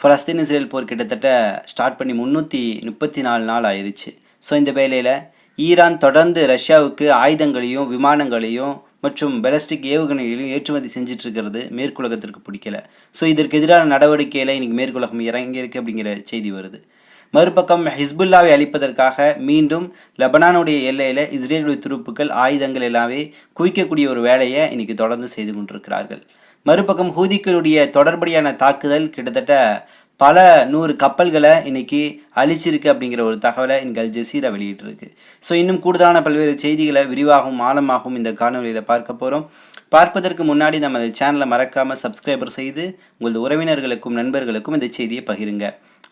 ஃபலஸ்தீன் Israel போர் கிட்டத்தட்ட start பண்ணி முந்நூற்றி முப்பத்தி நாலு நாள் ஆயிடுச்சு ஸோ இந்த வேலையில் ஈரான் தொடர்ந்து ரஷ்யாவுக்கு ஆயுதங்களையும் விமானங்களையும் மற்றும் பெலஸ்டிக் ஏவுகணைகளையும் ஏற்றுமதி செஞ்சுட்டு இருக்கிறது மேற்குலகத்திற்கு பிடிக்கல. ஸோ இதற்கு எதிரான நடவடிக்கையில் இன்றைக்கி மேற்குலகம் இறங்கியிருக்கு அப்படிங்கிற செய்தி வருது. மறுபக்கம் ஹிஸ்புல்லாவை அழிப்பதற்காக மீண்டும் லெபனானுடைய எல்லையில் இஸ்ரேலுடைய துருப்புக்கள் ஆயுதங்கள் எல்லாமே குவிக்கக்கூடிய ஒரு வேலையை இன்னைக்கு தொடர்ந்து செய்து கொண்டிருக்கிறார்கள். மறுபக்கம் ஹூதிக்களுடைய தொடர்படியான தாக்குதல் கிட்டத்தட்ட பல நூறு கப்பல்களை இன்னைக்கு அழிச்சிருக்கு அப்படிங்கிற ஒரு தகவலை இங்கே அல் ஜசீரா வெளியிட்டிருக்கு. ஸோ இன்னும் கூடுதலான பல்வேறு செய்திகளை விரிவாகவும் ஆழமாகவும் இந்த காணொலியில் பார்க்க போகிறோம் பார்ப்பதற்கு முன்னாடி நம்ம இந்த சேனலை மறக்காமல் சப்ஸ்கிரைபர் செய்து உங்களது உறவினர்களுக்கும் நண்பர்களுக்கும் இந்த செய்தியை பகிருங்க.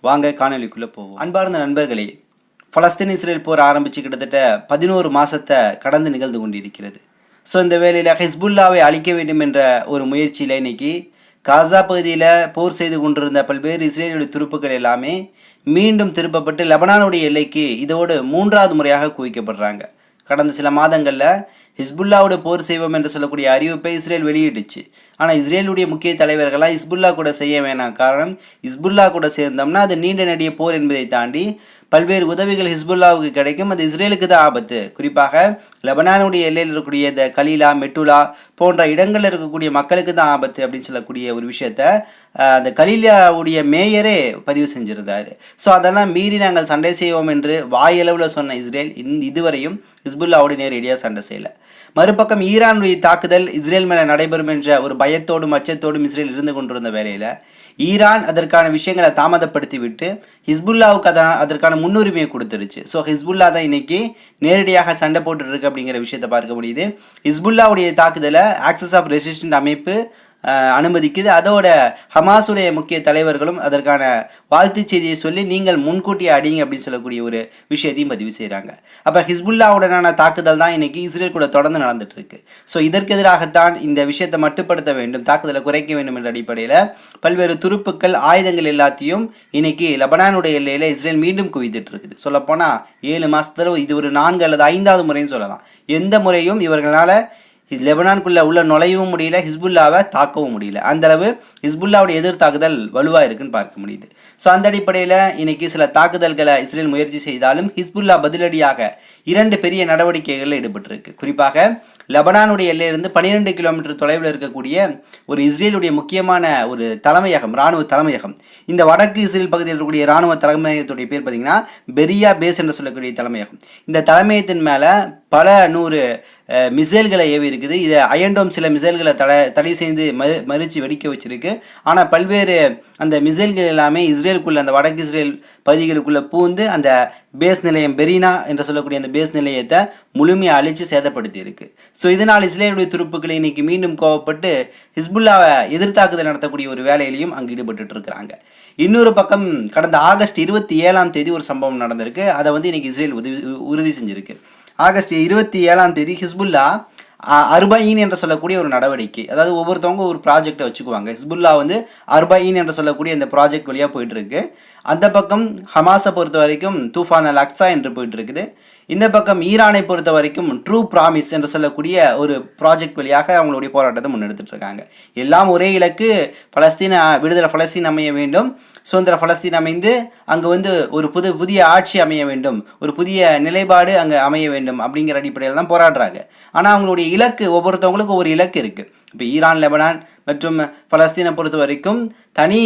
வாங்க காணொலிக்குள்ளே போவோம். அன்பார்ந்த நண்பர்களே பலஸ்தீன் இஸ்ரேல் போர் ஆரம்பித்து கிட்டத்தட்ட பதினோரு மாதத்தை கடந்து நிகழ்ந்து கொண்டிருக்கிறது. ஸோ இந்த வேலையில் ஹிஸ்புல்லாவை அழிக்க வேண்டும் என்ற ஒரு முயற்சியில் இன்னைக்கு காசா பகுதியில் போர் செய்து கொண்டிருந்த பல்வேறு இஸ்ரேலுடைய துருப்புக்கள் எல்லாமே மீண்டும் திருப்பப்பட்டு லெபனானுடைய எல்லைக்கு இதோடு மூன்றாவது முறையாக குவிக்கப்படுறாங்க. கடந்த சில மாதங்களில் ஹிஸ்புல்லாவோட போர் செய்வோம் என்று சொல்லக்கூடிய அறிவிப்பை இஸ்ரேல் வெளியிட்டுச்சு. ஆனால் இஸ்ரேலுடைய முக்கிய தலைவர்களாக ஹிஸ்புல்லா கூட செய்ய வேணாம். காரணம் ஹிஸ்புல்லா கூட சேர்ந்தோம்னா அது நீண்ட நெடிய போர் என்பதை தாண்டி பல்வேறு உதவிகள் ஹிஸ்புல்லாவுக்கு கிடைக்கும். அது இஸ்ரேலுக்கு தான் ஆபத்து. குறிப்பாக லெபனானுடைய எல்லையில் இருக்கக்கூடிய இந்த கலீலா மெட்டுலா போன்ற இடங்களில் இருக்கக்கூடிய மக்களுக்கு தான் ஆபத்து அப்படின்னு சொல்லக்கூடிய ஒரு விஷயத்த அந்த கலீலாவுடைய மேயரே பதிவு செஞ்சிருந்தார். ஸோ அதெல்லாம் மீறி நாங்கள் சண்டை செய்வோம் என்று வாயளவில் சொன்ன இஸ்ரேல் இன் இதுவரையும் ஹிஸ்புல்லாவோடு நேரடியாக சண்டை செய்யலை. மறுபக்கம் ஈரானுடைய தாக்குதல் இஸ்ரேல் மேலே நடைபெறும் என்ற ஒரு பயத்தோடும் அச்சத்தோடும் இஸ்ரேல் இருந்து கொண்டிருந்த வேலையில் ஈரான் அதற்கான விஷயங்களை தாமதப்படுத்தி விட்டு ஹிஸ்புல்லாவுக்கு அதான் அதற்கான முன்னுரிமையை கொடுத்துருச்சு ஸோ ஹிஸ்புல்லா தான் இன்னைக்கு நேரடியாக சண்டை போட்டுட்டு அப்படிங்கிற விஷயத்தை பார்க்க முடியுது. ஹிஸ்புல்லாவுடைய தாக்குதலை ஆக்சஸ் ஆஃப் ரெசிஸ்டன்ட் அமைப்பு அனுமதிக்குது. அதோட ஹமாஸுடைய முக்கிய தலைவர்களும் அதற்கான வாழ்த்து செய்தியை சொல்லி நீங்கள் முன்கூட்டியே அடிங்க அப்படின்னு சொல்லக்கூடிய ஒரு விஷயத்தையும் பதிவு செய்கிறாங்க அப்போ ஹிஸ்புல்லாவுடனான தாக்குதல் தான் இன்னைக்கு இஸ்ரேல் கூட தொடர்ந்து நடந்துட்டு இருக்கு ஸோ இதற்கு எதிராகத்தான் இந்த விஷயத்தை மட்டுப்படுத்த வேண்டும் தாக்குதலை குறைக்க வேண்டும் என்ற அடிப்படையில் பல்வேறு துருப்புக்கள் ஆயுதங்கள் எல்லாத்தையும் இன்னைக்கு லெபனானுடைய எல்லையில் இஸ்ரேல் மீண்டும் குவித்துட்டு இருக்குது சொல்லப்போனால் ஏழு மாதத்தில் இது ஒரு நான்கு அல்லது ஐந்தாவது முறைன்னு சொல்லலாம். எந்த முறையும் இவர்களால் லெபனான்குள்ளே உள்ள நுழையவும் முடியல ஹிஸ்புல்லாவை தாக்கவும் முடியல. அந்த அளவு ஹிஸ்புல்லாவுடைய எதிர் தாக்குதல் வலுவாக இருக்குன்னு பார்க்க முடியுது. ஸோ அந்த அடிப்படையில் இன்றைக்கி சில தாக்குதல்களை இஸ்ரேல் முயற்சி செய்தாலும் ஹிஸ்புல்லா பதிலடியாக இரண்டு பெரிய நடவடிக்கைகளில் ஈடுபட்டிருக்கு. குறிப்பாக லெபனானுடைய எல்லையிலிருந்து பனிரெண்டு கிலோமீட்டர் தொலைவில் இருக்கக்கூடிய ஒரு இஸ்ரேலுடைய முக்கியமான ஒரு தலைமையகம் இராணுவ தலைமையகம். இந்த வடக்கு இஸ்ரேல் பகுதியில் இருக்கக்கூடிய இராணுவ தலைமையகத்துடைய பேர் பார்த்தீங்கன்னா பெரியா பேஸ் என்று சொல்லக்கூடிய தலைமையகம். இந்த தலைமையத்தின் மேலே பல நூறு மிசைல்களை ஏவி இருக்குது. இதை அயண்டோம் சில மிசைல்களை தடை தடை செய்து மறு மறுச்சு வெடிக்க வச்சிருக்கு. ஆனால் பல்வேறு அந்த மிசைல்கள் எல்லாமே இஸ்ரேலுக்குள்ள அந்த வடக்கு இஸ்ரேல் பகுதிகளுக்குள்ளே பூந்து அந்த பேஸ் நிலையம் பெரினா என்று சொல்லக்கூடிய அந்த பேஸ் நிலையத்தை முழுமையாக அழித்து சேதப்படுத்தி இருக்குது ஸோ இதனால் இஸ்ரேலுடைய துருப்புக்களை இன்னைக்கு மீண்டும் கோவப்பட்டு ஹிஸ்புல்லாவை எதிர்த்தாக்குதல் நடத்தக்கூடிய ஒரு வேலையிலையும் அங்கு ஈடுபட்டு இருக்கிறாங்க. இன்னொரு பக்கம் கடந்த ஆகஸ்ட் இருபத்தி ஏழாம் தேதி ஒரு சம்பவம் நடந்திருக்கு. அதை வந்து இன்னைக்கு இஸ்ரேல் உதவி உறுதி செஞ்சிருக்கு. ஆகஸ்ட் இருபத்தி ஏழாம் தேதி ஹிஸ்புல்லா அர்பயின் என்று சொல்லக்கூடிய ஒரு நடவடிக்கை அதாவது ஒவ்வொருத்தவங்க ஒரு ப்ராஜெக்டை வச்சுக்குவாங்க. ஹிஸ்புல்லா வந்து அர்பயின் என்று சொல்லக்கூடிய இந்த ப்ராஜெக்ட் வழியாக போயிட்டு இருக்கு. அந்த பக்கம் ஹமாஸை பொறுத்த வரைக்கும் தூஃபான் அல் அக்ஸா என்று போயிட்டு இருக்குது இந்த பக்கம் ஈரானை பொறுத்த வரைக்கும் ட்ரூ ப்ராமிஸ் என்று சொல்லக்கூடிய ஒரு ப்ராஜெக்ட் வழியாக அவங்களுடைய போராட்டத்தை முன்னெடுத்துட்டு இருக்காங்க எல்லாம் ஒரே இலக்கு பலஸ்தீன விடுதலை பலஸ்தீன் அமைய வேண்டும். சுதந்திர பலஸ்தீன் அமைந்து அங்கே வந்து ஒரு புது புதிய ஆட்சி அமைய வேண்டும். ஒரு புதிய நிலைப்பாடு அங்கே அமைய வேண்டும் அப்படிங்கிற அடிப்படையில் தான் போராடுறாங்க. ஆனால் அவங்களுடைய இலக்கு ஒவ்வொருத்தவங்களுக்கும் ஒரு இலக்கு இருக்குது இப்போ ஈரான் லெபனான் மற்றும் பலஸ்தீனை பொறுத்த வரைக்கும் தனி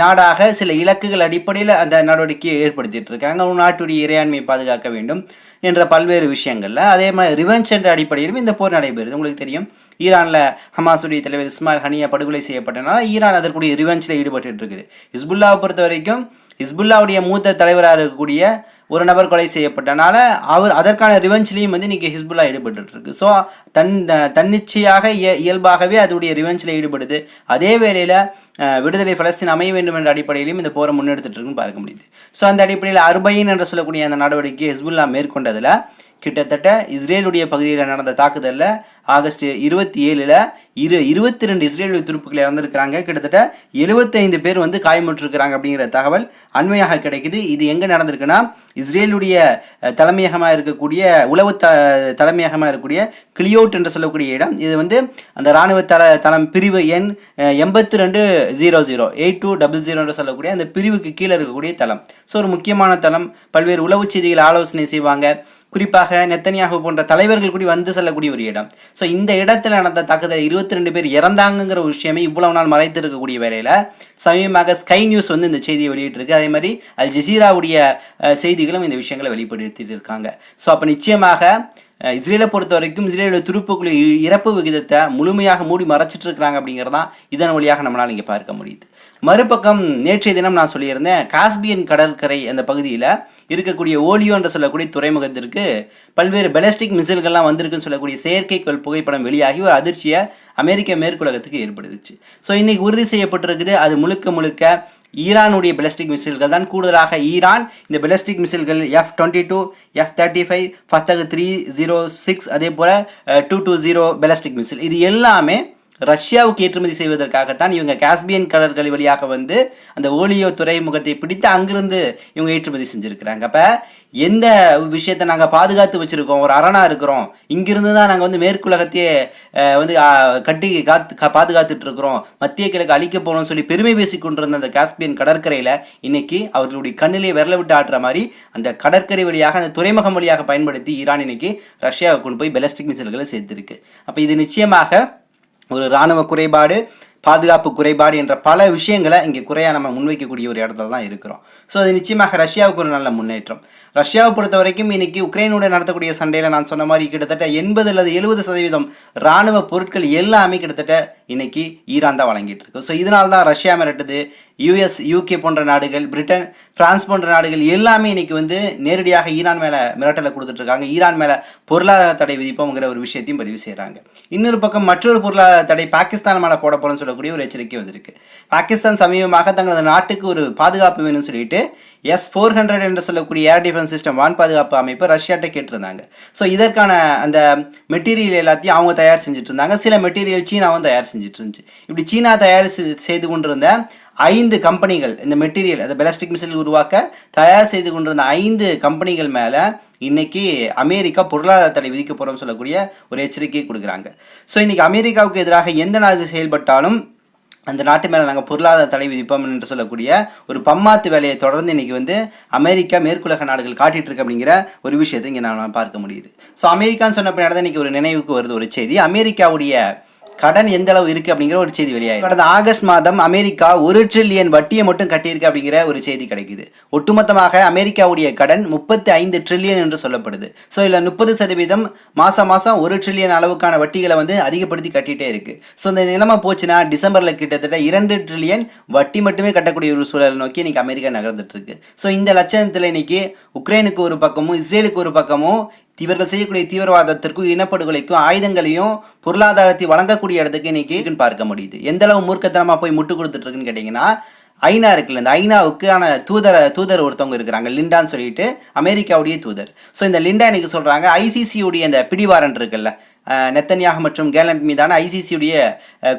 நாடாக சில இலக்குகள் அடிப்படையில் அந்த நடவடிக்கையை ஏற்படுத்திட்டு இருக்காங்க ஒரு நாட்டுடைய இறையாண்மையை பாதுகாக்க வேண்டும் என்ற பல்வேறு விஷயங்களில். அதே மாதிரி ரிவெஞ்ச் என்ற அடிப்படையிலும் இந்த போர் நடைபெறுது. உங்களுக்கு தெரியும் ஈரானில் ஹமாஸுடைய தலைவர் இஸ்மாயில் ஹனியா படுகொலை செய்யப்பட்டனால ஈரான் அதற்குரிய ரிவெஞ்சில் ஈடுபட்டு இருக்குது. ஹிஸ்புல்லாவை பொறுத்த வரைக்கும் ஹிஸ்புல்லாவுடைய மூத்த தலைவராக இருக்கக்கூடிய ஒரு நபர் கொலை செய்யப்பட்டனால அவர் அதற்கான ரிவெஞ்ச்லேயும் வந்து இன்னைக்கு ஹிஸ்புல்லா ஈடுபட்டுருக்கு ஸோ தன் தன்னிச்சையாக இய- இயல்பாகவே அதோடைய ரிவெஞ்சில் ஈடுபடுது. அதே வேளையில் விடுதலை பலஸ்தீன் அமைய வேண்டும் என்ற அடிப்படையிலும் இந்த போரை முன்னெடுத்துட்டு இருக்குன்னு பார்க்க முடியுது. ஸோ அந்த அடிப்படையில் அர்பைன் என்று சொல்லக்கூடிய அந்த நடவடிக்கை ஹிஸ்புல்லா மேற்கொண்டதில் கிட்டத்தட்ட இஸ்ரேலுடைய பகுதியில் நடந்த தாக்குதலில் ஆகஸ்ட் இருபத்தி ஏழில் இரு இருபத்தி ரெண்டு இஸ்ரேலுடைய துருப்புகள் இறந்துருக்கிறாங்க. கிட்டத்தட்ட எழுபத்தைந்து பேர் வந்து காயமுற்றிருக்கிறாங்க அப்படிங்கிற தகவல் அண்மையாக கிடைக்குது. இது எங்கே நடந்திருக்குன்னா இஸ்ரேலுடைய தலைமையகமாக இருக்கக்கூடிய உளவு த தலைமையகமாக இருக்கக்கூடிய கிளியோட் என்று சொல்லக்கூடிய இடம். இது வந்து அந்த இராணுவ தல தளம் பிரிவு எண் எண்பத்தி ரெண்டு zero zero eight two double zero என்று சொல்லக்கூடிய அந்த பிரிவுக்கு கீழே இருக்கக்கூடிய தளம். ஸோ ஒரு முக்கியமான தளம். பல்வேறு உளவு செய்திகள் ஆலோசனை செய்வாங்க. குறிப்பாக நெத்தனியாகு போன்ற தலைவர்கள் கூடி வந்து செல்லக்கூடிய ஒரு இடம். ஸோ இந்த இடத்துல நடந்த தாக்குதல் இருபத்தி ரெண்டு பேர் இறந்தாங்கங்கிற ஒரு விஷயமே இவ்வளவு நாள் மறைத்து இருக்கக்கூடிய வேலையில் சமீபமாக ஸ்கை நியூஸ் வந்து இந்த செய்தியை வெளியிட்டிருக்கு. அதே மாதிரி அல் ஜசீராவுடைய செய்திகளும் இந்த விஷயங்களை வெளிப்படுத்திட்டு இருக்காங்க. ஸோ அப்போ நிச்சயமாக இஸ்ரேலை பொறுத்த வரைக்கும் இஸ்ரேலோட துருப்புக்குள்ள இறப்பு விகிதத்தை முழுமையாக மூடி மறைச்சிட்டு இருக்கிறாங்க அப்படிங்கிறது தான் இதன் வழியாக நம்மளால் இங்கே பார்க்க முடியுது. மறுபக்கம் நேற்றைய தினம் நான் சொல்லியிருந்தேன் காஸ்பியன் கடற்கரை அந்த பகுதியில் இருக்கக்கூடிய ஓலியோ என்று சொல்லக்கூடிய துறைமுகத்திற்கு பல்வேறு பெலஸ்டிக் மிசைல்கள்லாம் வந்திருக்குன்னு சொல்லக்கூடிய செயற்கைக்கோள் புகைப்படம் வெளியாகி ஒரு அதிர்ச்சியை அமெரிக்க மேற்குலகத்துக்கு ஏற்படுத்துச்சு. ஸோ இன்னைக்கு உறுதி செய்யப்பட்டிருக்குது. அது முழுக்க முழுக்க ஈரானுடைய பெலஸ்டிக் மிசைல்கள் தான். கூடுதலாக ஈரான் இந்த ballistic மிசைல்கள் F twenty two F thirty five ஃபத்தகு three zero six அதே போல் two two zero ballistic missile இது எல்லாமே ரஷ்யாவுக்கு ஏற்றுமதி செய்வதற்காகத்தான் இவங்க காஸ்பியன் கடற்கரை வழியாக வந்து அந்த ஓலியோ துறைமுகத்தை பிடித்து அங்கிருந்து இவங்க ஏற்றுமதி செஞ்சுருக்கிறாங்க. அப்போ எந்த விஷயத்தை நாங்கள் பாதுகாத்து வச்சுருக்கோம்? ஒரு அரணாக இருக்கிறோம். இங்கிருந்து தான் நாங்கள் வந்து மேற்குலகத்தையே வந்து கட்டி காத்து கா- பாதுகாத்துட்டு இருக்கிறோம். மத்திய கிழக்கு அழிக்க போகணும்னு சொல்லி பெருமை பேசி கொண்டிருந்த அந்த காஸ்பியன் கடற்கரையில் இன்னைக்கு அவர்களுடைய கண்ணிலே விரல விட்டு ஆட்டுற மாதிரி அந்த கடற்கரை வழியாக அந்த துறைமுகம் வழியாக பயன்படுத்தி ஈரான் இன்னைக்கு ரஷ்யாவை கொண்டு போய் பெலஸ்டிக் மிசைல்களை சேர்த்துருக்கு. அப்போ இது நிச்சயமாக ஒரு இராணுவ குறைபாடு பாதுகாப்பு குறைபாடு என்ற பல விஷயங்களை இங்கே குறையாக நம்ம முன்வைக்கக்கூடிய ஒரு இடத்துல தான் இருக்கிறோம். ஸோ அது நிச்சயமாக ரஷ்யாவுக்கு ஒரு நல்ல முன்னேற்றம். ரஷ்யாவை பொறுத்த வரைக்கும் இன்னைக்கு உக்ரைனோட நடத்தக்கூடிய சண்டையில் நான் சொன்ன மாதிரி கிட்டத்தட்ட எண்பது அல்லது எழுபது சதவீதம் இராணுவ பொருட்கள் எல்லாமே கிட்டத்தட்ட இன்னைக்கு ஈரான் தான் வழங்கிட்டு இருக்கு. ஸோ இதனால தான் ரஷ்யா மிரட்டுது யூஎஸ் யூகே போன்ற நாடுகள் பிரிட்டன் பிரான்ஸ் போன்ற நாடுகள் எல்லாமே இன்னைக்கு வந்து நேரடியாக ஈரான் மேலே மிரட்டலை கொடுத்துட்ருக்காங்க. ஈரான் மேலே பொருளாதார தடை விதிப்போங்கிற ஒரு விஷயத்தையும் பதிவு செய்கிறாங்க இன்னொரு பக்கம் மற்றொரு பொருளாதார தடை பாகிஸ்தான் மேலே போட போகிறோம்னு சொல்லக்கூடிய ஒரு எச்சரிக்கை வந்திருக்கு. பாகிஸ்தான் சமீபமாக தங்களது நாட்டுக்கு ஒரு பாதுகாப்பு வேணும்னு சொல்லிட்டு எஸ் ஃபோர் ஹண்ட்ரட் என்று சொல்லக்கூடிய ஏர் டிஃபென்ஸ் சிஸ்டம் வான் பாதுகாப்பு அமைப்பு ரஷ்யாட்ட கேட்டிருந்தாங்க. ஸோ இதற்கான அந்த மெட்டீரியல் எல்லாத்தையும் அவங்க தயார் செஞ்சுட்டு இருந்தாங்க சில மெட்டீரியல் சீனாவும் தயார் செஞ்சுட்டு இருந்துச்சு இப்படி சீனா தயார் செய்து கொண்டிருந்த ஐந்து கம்பெனிகள் இந்த மெட்டீரியல் அந்த பெலஸ்டிக் மிசைல் உருவாக்க தயார் செய்து கொண்டிருந்த ஐந்து கம்பெனிகள் மேலே இன்னைக்கு அமெரிக்கா பொருளாதார தடை விதிக்க போகிறோம்னு சொல்லக்கூடிய ஒரு எச்சரிக்கையை கொடுக்குறாங்க. ஸோ இன்னைக்கு அமெரிக்காவுக்கு எதிராக எந்த நாடு செயல்பட்டாலும் அந்த நாட்டு மேலே நாங்கள் பொருளாதார தடை விதிப்போம் என்று சொல்லக்கூடிய ஒரு பம்மாத்து வேலையை தொடர்ந்து இன்னைக்கு வந்து அமெரிக்கா மேற்குலக நாடுகள் காட்டிகிட்டு இருக்கு அப்படிங்கிற ஒரு விஷயத்தை இங்கே நான் பார்க்க முடியுது. ஸோ அமெரிக்கான்னு சொன்ன பின்னாடி தான் இன்றைக்கி ஒரு நினைவுக்கு வருது ஒரு செய்தி. அமெரிக்காவுடைய கடன் எந்த அளவு இருக்கு அப்படிங்கிற ஒரு செய்தி வெளியாகி கடந்த ஆகஸ்ட் மாதம் அமெரிக்கா ஒரு ட்ரில்லியன் வட்டியை மட்டும் கட்டியிருக்கு அப்படிங்கிற ஒரு செய்தி கிடைக்குது. ஒட்டுமொத்தமாக அமெரிக்காவுடைய கடன் முப்பத்தி ஐந்து ட்ரில்லியன் என்று சொல்லப்படுது. ஸோ இதில் முப்பது சதவீதம் மாதம் மாதம் ஒரு ட்ரில்லியன் அளவுக்கான வட்டிகளை வந்து அதிகப்படுத்தி கட்டிட்டே இருக்கு. ஸோ இந்த நிலைமை போச்சுன்னா டிசம்பரில் கிட்டத்தட்ட இரண்டு ட்ரில்லியன் வட்டி மட்டுமே கட்டக்கூடிய ஒரு சூழலை நோக்கி இன்னைக்கு அமெரிக்கா நகர்ந்துட்டு இருக்கு. ஸோ இந்த லட்சணத்தில் இன்னைக்கு உக்ரைனுக்கு ஒரு பக்கமும் இஸ்ரேலுக்கு ஒரு பக்கமும் இவர்கள் செய்யக்கூடிய தீவிரவாதத்திற்கும் இனப்படுகொலைக்கும் ஆயுதங்களையும் பொருளாதாரத்தை வழங்கக்கூடிய இடத்துக்கு இன்னைக்கு பார்க்க முடியுது. எந்த அளவு மூர்க்கத்தனமா போய் முட்டு கொடுத்துட்டு இருக்குன்னு கேட்டிங்கன்னா ஐநா இருக்குல்ல இந்த ஐநாவுக்கான தூதர தூதர் ஒருத்தவங்க இருக்கிறாங்க லிண்டான்னு சொல்லிட்டு அமெரிக்காவுடைய தூதர். ஸோ இந்த லிண்டா எனக்கு சொல்றாங்க ஐசிசியுடைய அந்த பிடிவாரன் இருக்குல்ல நெத்தன்யாக மற்றும் கேலண்ட் மீதான ஐசிசியுடைய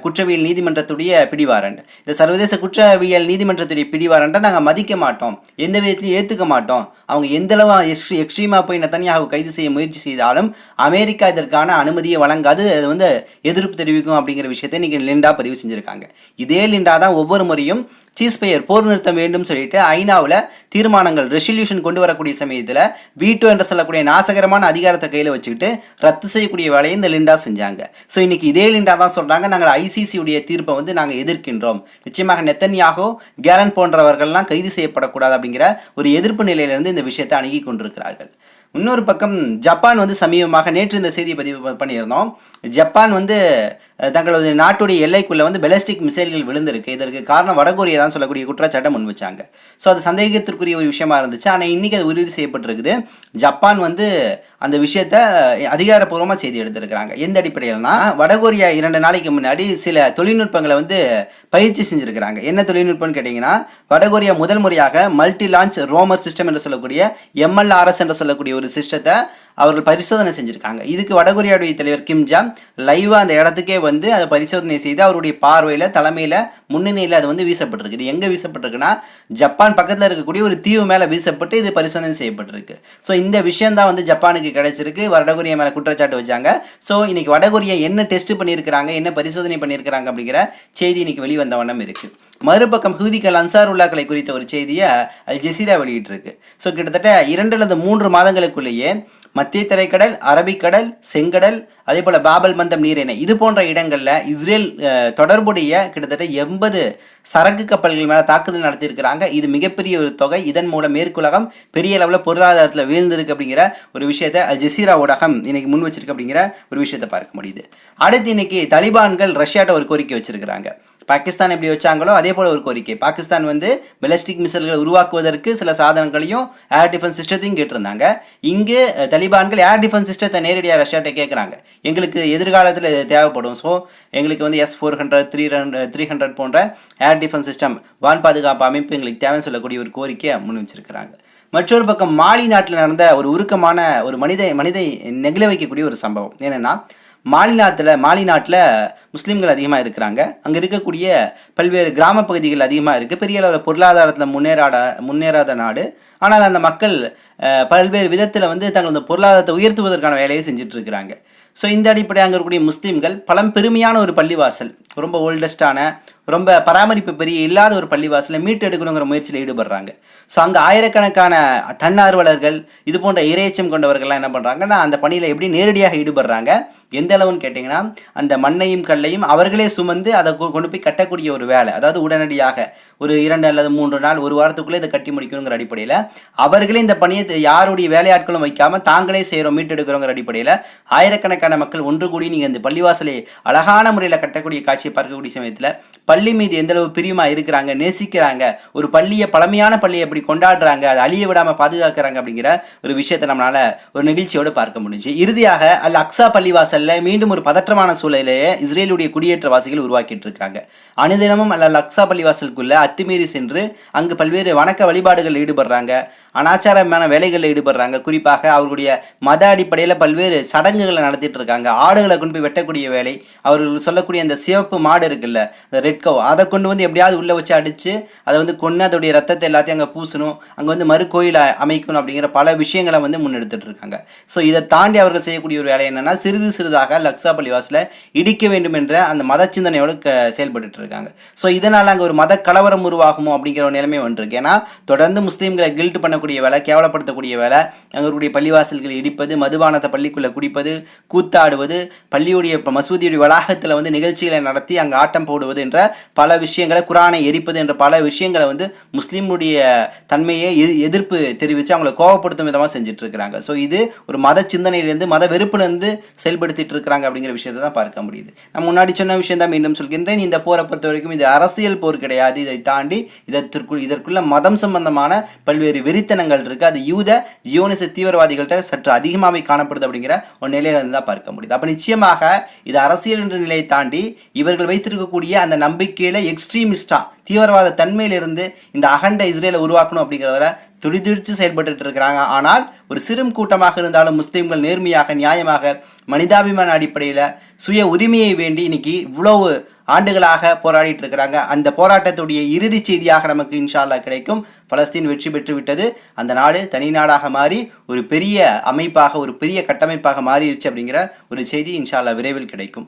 குற்றவியல் நீதிமன்றத்துடைய பிடிவாரண்ட். இந்த சர்வதேச குற்றவியல் நீதிமன்றத்துடைய பிடிவாரண்டை நாங்கள் மதிக்க மாட்டோம். எந்த விதத்திலையும் ஏற்றுக்க மாட்டோம். அவங்க எந்தளவு எக்ஸ்ட்ரீ எக்ஸ்ட்ரீமாக போய் நெத்தனியாக கைது செய்ய முயற்சி செய்தாலும் அமெரிக்கா இதற்கான அனுமதியை வழங்காது. அது வந்து எதிர்ப்பு தெரிவிக்கும் அப்படிங்கிற விஷயத்தை இன்றைக்கி லிண்டா பதிவு செஞ்சுருக்காங்க. இதே லிண்டா தான் ஒவ்வொரு முறையும் சீஸ்பயர் போர் நிறுத்தம் வேண்டும் சொல்லிட்டு ஐநாவில் தீர்மானங்கள் ரெசல்யூஷன் கொண்டு வரக்கூடிய சமயத்தில் வீட்டோ என்று சொல்லக்கூடிய நாசகரமான அதிகாரத்தை கையில் வச்சுக்கிட்டு ரத்து செய்யக்கூடிய வேலையை இந்த லிண்டா செஞ்சாங்க. ஸோ இன்னைக்கு இதே லிண்டா தான் சொல்கிறாங்க நாங்கள் ஐசிசியுடைய தீர்ப்பை வந்து நாங்கள் எதிர்க்கின்றோம். நிச்சயமாக நெத்தன்யாகோ கேலன் போன்றவர்கள்லாம் கைது செய்யப்படக்கூடாது அப்படிங்கிற ஒரு எதிர்ப்பு நிலையிலிருந்து இந்த விஷயத்தை அணுகி கொண்டிருக்கிறார்கள். இன்னொரு பக்கம் ஜப்பான் வந்து சமீபமாக நேற்று இந்த செய்தியை பதிவு பண்ணியிருந்தோம். ஜப்பான் வந்து தங்களது நாட்டுடைய எல்லைக்குள்ளே வந்து பெலஸ்டிக் மிசைல்கள் விழுந்திருக்கு. இதற்கு காரணம் வடகொரியா தான் சொல்லக்கூடிய குற்றச்சாட்டை முன் வச்சாங்க ஸோ அது சந்தேகத்திற்குரிய ஒரு விஷயமா இருந்துச்சு. ஆனால் இன்றைக்கி அது உறுதி செய்யப்பட்டிருக்குது. ஜப்பான் வந்து அந்த விஷயத்த அதிகாரப்பூர்வமாக செய்தி எடுத்திருக்கிறாங்க. எந்த அடிப்படையில்னா வடகொரியா இரண்டு நாளைக்கு முன்னாடி சில தொழில்நுட்பங்களை வந்து பயிற்சி செஞ்சுருக்கிறாங்க. என்ன தொழில்நுட்பம்னு கேட்டிங்கன்னா வடகொரியா முதல் முறையாக மல்டி லான்ச் ரோமர் சிஸ்டம் என்று சொல்லக்கூடிய எம்எல்ஆர்எஸ் என்று சொல்லக்கூடிய ஒரு சிஸ்டத்தை அவர்கள் பரிசோதனை செஞ்சுருக்காங்க. இதுக்கு வடகொரியாவுடைய தலைவர் கிம் ஜாங் லைவாக அந்த இடத்துக்கே வந்து அதை பரிசோதனை செய்து அவருடைய பார்வையில் தலைமையில் முன்னணியில் அது வந்து வீசப்பட்டிருக்கு. இது எங்கே வீசப்பட்டிருக்குன்னா ஜப்பான் பக்கத்தில் இருக்கக்கூடிய ஒரு தீவு மேலே வீசப்பட்டு இது பரிசோதனை செய்யப்பட்டிருக்கு. ஸோ இந்த விஷயந்தான் வந்து ஜப்பானுக்கு கிடைச்சிருக்கு. வடகொரியா மேலே குற்றச்சாட்டு வச்சாங்க. ஸோ இன்னைக்கு வடகொரியா என்ன டெஸ்ட் பண்ணியிருக்கிறாங்க என்ன பரிசோதனை பண்ணியிருக்கிறாங்க அப்படிங்கிற செய்தி இன்னைக்கு வெளிவந்த வண்ணம் இருக்குது மறுபக்கம் ஹூதிகள் அன்சார் உல்லாக்களை குறித்த ஒரு செய்தியை அல் ஜெசீரா வெளியிட்டிருக்கு. ஸோ கிட்டத்தட்ட இரண்டு அல்லது மூன்று மாதங்களுக்குள்ளேயே மத்திய தரைக்கடல் அரபிக்கடல் செங்கடல் அதே போல் பாபல் மந்தம் நீரிணை இது போன்ற இடங்களில் இஸ்ரேல் தொடர்புடைய கிட்டத்தட்ட எண்பது சரக்கு கப்பல்கள் மேலே தாக்குதல் நடத்தியிருக்கிறாங்க. இது மிகப்பெரிய ஒரு தொகை. இதன் மூலம் மேற்குலகம் பெரிய அளவில் பொருளாதாரத்தில் வீழ்ந்திருக்கு அப்படிங்கிற ஒரு விஷயத்தை அல் ஜசீரா ஊடகம் இன்னைக்கு முன் வச்சிருக்கு அப்படிங்கிற ஒரு விஷயத்தை பார்க்க முடியுது. அடுத்து இன்னைக்கு தலிபான்கள் ரஷ்யாட்ட ஒரு கோரிக்கை வச்சிருக்கிறாங்க. பாகிஸ்தான் எப்படி வச்சாங்களோ அதே போல ஒரு கோரிக்கை. பாகிஸ்தான் வந்து பெலஸ்டிக் மிசைல்களை உருவாக்குவதற்கு சில சாதனங்களையும் ஏர் டிஃபென்ஸ் சிஸ்டத்தையும் கேட்டிருந்தாங்க. இங்கு தலிபான்கள் ஏர் டிஃபென்ஸ் சிஸ்டத்தை நேரடியாக ரஷ்யாட்ட கேட்குறாங்க. எங்களுக்கு எதிர்காலத்தில் இது தேவைப்படும். ஸோ எங்களுக்கு வந்து S four hundred three hundred three hundred போன்ற ஏர் டிஃபென்ஸ் சிஸ்டம் வான் பாதுகாப்பு அமைப்பு எங்களுக்கு தேவைன்னு சொல்லக்கூடிய ஒரு கோரிக்கையை முன் வச்சிருக்கிறாங்க. மற்றொரு பக்கம் மாலி நாட்டில் நடந்த ஒரு உருக்கமான ஒரு மனித மனிதை நெகிழ வைக்கக்கூடிய ஒரு சம்பவம். என்னென்னா மாலிநாத்தில் மாலிநாட்டில் முஸ்லீம்கள் அதிகமாக இருக்கிறாங்க. அங்கே இருக்கக்கூடிய பல்வேறு கிராம பகுதிகள் அதிகமாக இருக்குது பெரிய அளவில் பொருளாதாரத்தில் முன்னேறாட முன்னேறாத நாடு. ஆனால் அந்த மக்கள் பல்வேறு விதத்தில் வந்து தங்களது பொருளாதாரத்தை உயர்த்துவதற்கான வேலையை செஞ்சுட்டு இருக்கிறாங்க. ஸோ இந்த அடிப்படையாக இருக்கக்கூடிய முஸ்லீம்கள் பலம் பெருமையான ஒரு பள்ளிவாசல். ரொம்ப ஓல்டஸ்டான ரொம்ப பராமரிப்பு பெரிய இல்லாத ஒரு பள்ளிவாசலை மீட்டு எடுக்கணுங்கிற முயற்சியில் ஈடுபடுறாங்க. ஸோ அங்கே ஆயிரக்கணக்கான தன்னார்வலர்கள் இது போன்ற இறையச்சம் கொண்டவர்கள்லாம் என்ன பண்ணுறாங்கன்னா அந்த பணியில் எப்படி நேரடியாக ஈடுபடுறாங்க? எந்த அளவுன்னு கேட்டிங்கன்னா அந்த மண்ணையும் கல்லையும் அவர்களே சுமந்து அதை கொ- கொண்டு போய் கட்டக்கூடிய ஒரு வேலை. அதாவது உடனடியாக ஒரு இரண்டு அல்லது மூன்று நாள் ஒரு வாரத்துக்குள்ளே இதை கட்டி முடிக்கணுங்கிற அடிப்படையில் அவர்களே இந்த பணியை யாருடைய வேலையாட்களும் வைக்காமல் தாங்களே செய்கிறோம் மீட்டெடுக்கிறோங்கிற அடிப்படையில் ஆயிரக்கணக்கான மக்கள் ஒன்று கூடி நீங்கள் இந்த பள்ளிவாசலை அழகான முறையில் கட்டக்கூடிய காட்சியை பார்க்கக்கூடிய சமயத்தில் பள்ளி மீது எந்தளவு பிரியமாக இருக்கிறாங்க நேசிக்கிறாங்க ஒரு பள்ளியை பழமையான பள்ளியை எப்படி கொண்டாடுறாங்க அதை அழிய விடாமல் பாதுகாக்கிறாங்க அப்படிங்கிற ஒரு விஷயத்தை நம்மளால் ஒரு நிகழ்ச்சியோடு பார்க்க முடிஞ்சு இறுதியாக அல் அக்ஸா பள்ளிவாசல்ல மீண்டும் ஒரு பதற்றமான சூழலையே இஸ்ரேலுடைய குடியேற்றவாசிகள் உருவாக்கிட்டு இருக்காங்க அனுதினமும் அல் அக்ஸா பள்ளிவாசலுக்குள்ள அத்துமீறி சென்று அங்கு பல்வேறு வணக்க வழிபாடுகளில் ஈடுபடுறாங்க. அனாச்சாரமான வேலைகளில் ஈடுபடுறாங்க. குறிப்பாக அவர்களுடைய மத அடிப்படையில் பல்வேறு சடங்குகளை நடத்திட்டு இருக்காங்க. ஆடுகளை கொண்டு போய் வெட்டக்கூடிய வேலை அவர்கள் சொல்லக்கூடிய அந்த சிவப்பு மாடு இருக்குல்ல ரெட் கவ் அதை கொண்டு வந்து எப்படியாவது உள்ளே வச்சு அடித்து அதை வந்து கொன்று அதோடைய ரத்தத்தை எல்லாத்தையும் அங்கே பூசணும். அங்கே வந்து மறு கோயில் அமைக்கணும் அப்படிங்கிற பல விஷயங்களை வந்து முன்னெடுத்துட்டு இருக்காங்க. ஸோ இதை தாண்டி அவர்கள் செய்யக்கூடிய ஒரு வேலை என்னென்னா சிறிது சிறிதாக லக்ஸா பள்ளிவாசல இடிக்க வேண்டும் என்ற அந்த மத சிந்தனையோடு க செயல்பட்டு இருக்காங்க. ஸோ இதனால் அங்கே ஒரு மத கலவரம் உருவாகுமோ அப்படிங்கிற ஒரு நிலைமை வந்துருக்கு. ஏன்னா தொடர்ந்து முஸ்லீம்களை கில்ட் பண்ணக்கூடிய வேலை கேவலப்படுத்தக்கூடிய வேலை அங்கே பள்ளிவாசல்களை இடிப்பது மதுபானத்தை பள்ளிக்குள்ளே குடிப்பது கூத்தாடுவது பள்ளியுடைய இப்போ மசூதியுடைய வளாகத்தில் வந்து நிகழ்ச்சிகளை நடத்தி அங்கே ஆட்டம் போடுவது என்ற பல விஷயங்களை குரானை எரிப்பது என்ற பல விஷயங்களை வந்து முஸ்லீமுடைய தன்மையை எதிர்ப்பு தெரிவித்து அவங்கள கோவப்படுத்தும் விதமாக செஞ்சுட்டு இருக்கிறாங்க ஸோ இது ஒரு மத சிந்தனையிலேருந்து மத வெறுப்புலேருந்து செயல்படுத்திட்டு இருக்கிறாங்க அப்படிங்கிற விஷயத்தை தான் பார்க்க முடியுது. நான் முன்னாடி சொன்ன விஷயம் தான் மீண்டும் சொல்கின்றேன். இந்த போரை பொறுத்த வரைக்கும் இது அரசியல் போர் கிடையாது. இதை தாண்டி இதற்குள் இதற்குள்ள மதம் சம்பந்தமான பல்வேறு வெறித்தனங்கள் இருக்குது அது யூத ஜியோனிச தீவிரவாதிகள்கிட்ட சற்று அதிகமாகவே காணப்படுது அப்படிங்கிற ஒரு நிலையிலிருந்து தான் பார்க்க முடியுது. அப்போ நிச்சயமாக இது அரசியல் என்ற நிலையை தாண்டி இவர்கள் வைத்திருக்கக்கூடிய அந்த நம்பிக்கையில எக்ஸ்ட்ரீமிஸ்டா தீவிரவாத தன்மையிலிருந்து இந்த அகண்ட இஸ்ரேலை உருவாக்கணும் அப்படிங்கிறதுல துடிதுடிச்சு செயல்பட்டு இருக்கிறாங்க. ஆனால் ஒரு சிறும் கூட்டமாக இருந்தாலும் முஸ்லீம்கள் நேர்மையாக நியாயமாக மனிதாபிமான அடிப்படையில் சுய உரிமையை வேண்டி இன்னைக்கு இவ்வளவு ஆண்டுகளாக போராடிட்டு இருக்கிறாங்க. அந்த போராட்டத்துடைய இறுதி செய்தியாக நமக்கு இன்ஷால்லா கிடைக்கும். பலஸ்தீன் வெற்றி பெற்று விட்டது அந்த நாடு தனி நாடாக மாறி ஒரு பெரிய அமைப்பாக ஒரு பெரிய கட்டமைப்பாக மாறிடுச்சு அப்படிங்கிற ஒரு செய்தி இன்ஷால்லா விரைவில் கிடைக்கும்.